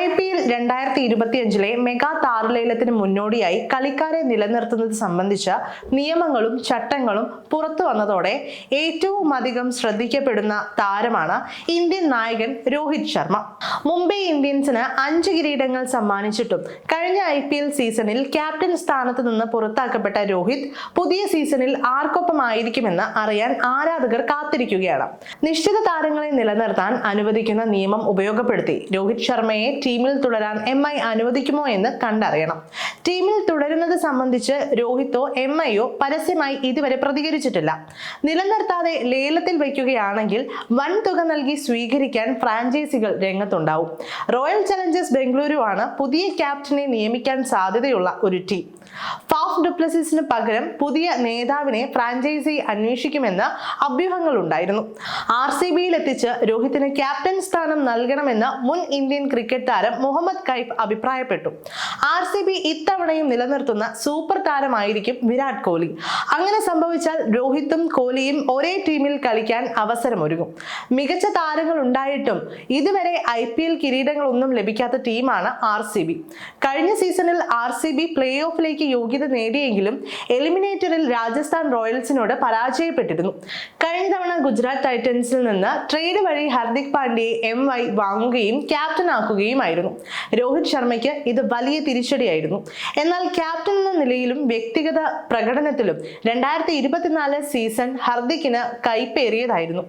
I P L രണ്ടായിരത്തി ഇരുപത്തിയഞ്ചിലെ mega താറുലേലത്തിന് മുന്നോടിയായി കളിക്കാരെ നിലനിർത്തുന്നത് സംബന്ധിച്ച നിയമങ്ങളും ചട്ടങ്ങളും പുറത്തു വന്നതോടെ ഏറ്റവും അധികം ശ്രദ്ധിക്കപ്പെടുന്ന താരമാണ് ഇന്ത്യൻ നായകൻ രോഹിത് ശർമ്മ. മുംബൈ ഇന്ത്യൻസിന് അഞ്ച് കിരീടങ്ങൾ സമ്മാനിച്ചിട്ടും കഴിഞ്ഞ ഐ പി എൽ സീസണിൽ ക്യാപ്റ്റൻ സ്ഥാനത്ത് നിന്ന് പുറത്താക്കപ്പെട്ട രോഹിത് പുതിയ സീസണിൽ ആർക്കൊപ്പമായിരിക്കുമെന്ന് അറിയാൻ ആരാധകർ കാത്തിരിക്കുകയാണ്. നിശ്ചിത താരങ്ങളെ നിലനിർത്താൻ അനുവദിക്കുന്ന നിയമം ഉപയോഗപ്പെടുത്തി രോഹിത് ശർമ്മയെ ടീമിൽ തുടരാൻ എം ഐ അനുവദിക്കുമോ എന്ന് കണ്ടറിയണം. ടീമിൽ തുടരുന്നത് സംബന്ധിച്ച് രോഹിത്തോ എം ഐയോ പരസ്യമായി ഇതുവരെ പ്രതികരിച്ചിട്ടില്ല. നിലനിർത്താതെ ലേലത്തിൽ വയ്ക്കുകയാണെങ്കിൽ വൻ തുക നൽകി സ്വീകരിക്കാൻ ഫ്രാഞ്ചൈസികൾ രംഗത്തുണ്ടാവും. റോയൽ ചലഞ്ചേഴ്സ് ബംഗളൂരു ആണ് പുതിയ ക്യാപ്റ്റനെ നിയമിക്കാൻ സാധ്യതയുള്ള ഒരു ടീം. ഫാഫ് ഡുപ്ലസിസിന് പകരം പുതിയ നേതാവിനെ ഫ്രാഞ്ചൈസി അന്വേഷിക്കുമെന്ന് അഭ്യൂഹങ്ങൾ ഉണ്ടായിരുന്നു ആർ സി ബിയിൽ എത്തിച്ച് രോഹിത്തിന് ക്യാപ്റ്റൻ സ്ഥാനം നൽകണമെന്ന് മുൻ ഇന്ത്യൻ ക്രിക്കറ്റ് താരം മുഹമ്മദ് കൈഫ് അഭിപ്രായപ്പെട്ടു. ആർ സി ബി ഇത്തവണയും നിലനിർത്തുന്ന സൂപ്പർ താരമായിരിക്കും വിരാട് കോഹ്ലി. അങ്ങനെ സംഭവിച്ചാൽ രോഹിത്തും കോഹ്ലിയും ഒരേ ടീമിൽ കളിക്കാൻ അവസരമൊരുങ്ങും. മികച്ച താരങ്ങൾ ഉണ്ടായിട്ടും ഇതുവരെ ഐ പി എൽ കിരീടങ്ങളൊന്നും ലഭിക്കാത്ത ടീമാണ് ആർ സി ബി കഴിഞ്ഞ സീസണിൽ ആർ സി ബി പ്ലേ ഓഫിലേക്ക് യോഗ്യത നേടിയെങ്കിലും എലിമിനേറ്ററിൽ രാജസ്ഥാൻ റോയൽസിനോട് പരാജയപ്പെട്ടിരുന്നു. കഴിഞ്ഞ തവണ ഗുജറാത്ത് ടൈറ്റൻസിൽ നിന്ന് ട്രേഡ് വഴി ഹർദിക് പാണ്ഡ്യയെ എം വൈ വാങ്ങുകയും ക്യാപ്റ്റൻ ആക്കുകയുമായിരുന്നു രോഹിത് ശർമ്മയ്ക്ക് ഇത് വലിയ തിരിച്ചടിയായിരുന്നു. എന്നാൽ ക്യാപ്റ്റൻ എന്ന നിലയിലും വ്യക്തിഗത പ്രകടനത്തിലും രണ്ടായിരത്തി ഇരുപത്തിനാല് സീസൺ ഹർദിക്കിന് കൈപ്പേറിയതായിരുന്നു.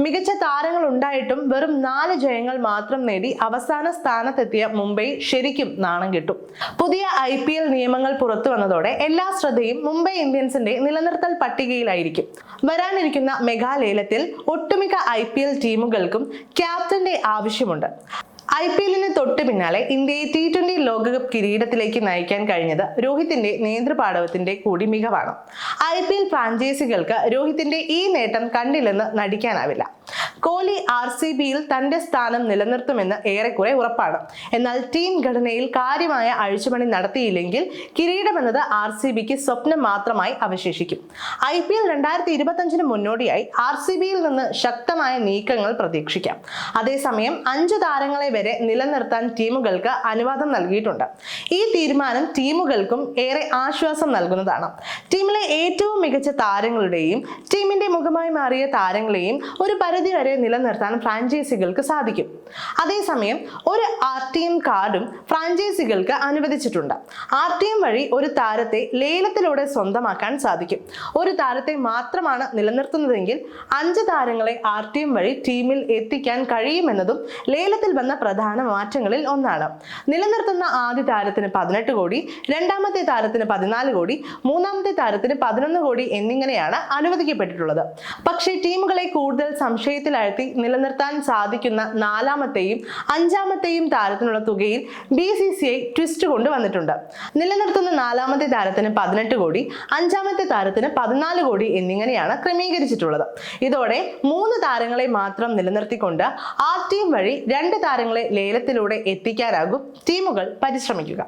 മികച്ച താരങ്ങൾ ഉണ്ടായിട്ടും വെറും നാല് ജയങ്ങൾ മാത്രം നേടി അവസാന സ്ഥാനത്തെത്തിയ മുംബൈ ശരിക്കും നാണം കിട്ടും. പുതിയ ഐ പി എൽ നിയമങ്ങൾ പുറത്തു വന്നതോടെ എല്ലാ ശ്രദ്ധയും മുംബൈ ഇന്ത്യൻസിന്റെ നിലനിർത്തൽ പട്ടികയിലായിരിക്കും. വരാനിരിക്കുന്ന മെഗാലേലത്തിൽ ഒട്ടുമിക്ക ഐ പി എൽ ടീമുകൾക്കും ക്യാപ്റ്റന്റെ ആവശ്യമുണ്ട്. ഐ പി എല്ലിന് തൊട്ട് പിന്നാലെ ഇന്ത്യയെ ടി ട്വന്റി ലോകകപ്പ് കിരീടത്തിലേക്ക് നയിക്കാൻ കഴിഞ്ഞത് രോഹിത്തിന്റെ നേതൃപാടവത്തിന്റെ കൂടി മികവാണ്. ഐ പി എൽ ഫ്രാഞ്ചൈസികൾക്ക് രോഹിത്തിന്റെ ഈ നേട്ടം കണ്ടില്ലെന്ന് നടിക്കാനാവില്ല. കോഹ്ലി ആർ സി ബിയിൽ തന്റെ സ്ഥാനം നിലനിർത്തുമെന്ന് ഏറെക്കുറെ ഉറപ്പാണ്. എന്നാൽ ടീം ഘടനയിൽ കാര്യമായ അഴിച്ചുപണി നടത്തിയില്ലെങ്കിൽ കിരീടമെന്നത് ആർ സി ബിക്ക് സ്വപ്നം മാത്രമായി അവശേഷിക്കും. ഐ പി എൽ രണ്ടായിരത്തി ഇരുപത്തഞ്ചിന് മുന്നോടിയായി ആർ സി ബിയിൽ നിന്ന് ശക്തമായ നീക്കങ്ങൾ പ്രതീക്ഷിക്കാം. അതേസമയം അഞ്ച് താരങ്ങളെ വരെ നിലനിർത്താൻ ടീമുകൾക്ക് അനുവാദം നൽകിയിട്ടുണ്ട്. ഈ തീരുമാനം ടീമുകൾക്കും ഏറെ ആശ്വാസം നൽകുന്നതാണ്. ടീമിലെ ഏറ്റവും മികച്ച താരങ്ങളുടെയും ടീമിന്റെ മുഖമായി മാറിയ താരങ്ങളെയും ഒരു പരിധി വരെ നിലനിർത്താൻ ഫ്രാഞ്ചൈസികൾക്ക് സാധിക്കും. അതേസമയം ഒരു ആർ ടി എം കാർഡും ഫ്രാഞ്ചൈസികൾക്ക് അനുവദിച്ചിട്ടുണ്ട്. ആർ ടി എം വഴി ഒരു താരത്തെ ലേലത്തിലൂടെ സ്വന്തമാക്കാൻ സാധിക്കും. ഒരു താരത്തെ മാത്രമാണ് നിലനിർത്തുന്നതെങ്കിൽ അഞ്ച് താരങ്ങളെ ആർ ടി എം വഴി ടീമിൽ എത്തിക്കാൻ കഴിയുമെന്നതും ലേലത്തിൽ വന്ന പ്രധാന മാറ്റങ്ങളിൽ ഒന്നാണ്. നിലനിർത്തുന്ന ആദ്യ താരത്തിന് പതിനെട്ട് കോടി രണ്ടാമത്തെ താരത്തിന് പതിനാല് കോടി മൂന്നാമത്തെ താരത്തിന് പതിനൊന്ന് കോടി എന്നിങ്ങനെയാണ് അനുവദിക്കപ്പെട്ടിട്ടുള്ളത്. പക്ഷേ ടീമുകളെ കൂടുതൽ സംശയത്തിലാഴ്ത്തി നിലനിർത്താൻ സാധിക്കുന്ന നാലാമത്തെയും അഞ്ചാമത്തെയും താരത്തിനുള്ള തുകയിൽ B C C I twist കൊണ്ടുവന്നിട്ടുണ്ട്. നിലനിർത്തുന്ന നാലാമത്തെ താരത്തിന് പതിനെട്ട് കോടി അഞ്ചാമത്തെ താരത്തിന് പതിനാല് കോടി എന്നിങ്ങനെയാണ് ക്രമീകരിച്ചിട്ടുള്ളത്. ഇതോടെ മൂന്ന് താരങ്ങളെ മാത്രം നിലനിർത്തിക്കൊണ്ട് ആ ടീം വഴി രണ്ട് താരങ്ങളെ ലേലത്തിലൂടെ എത്തിക്കാനാകും ടീമുകൾ പരിശ്രമിക്കുക.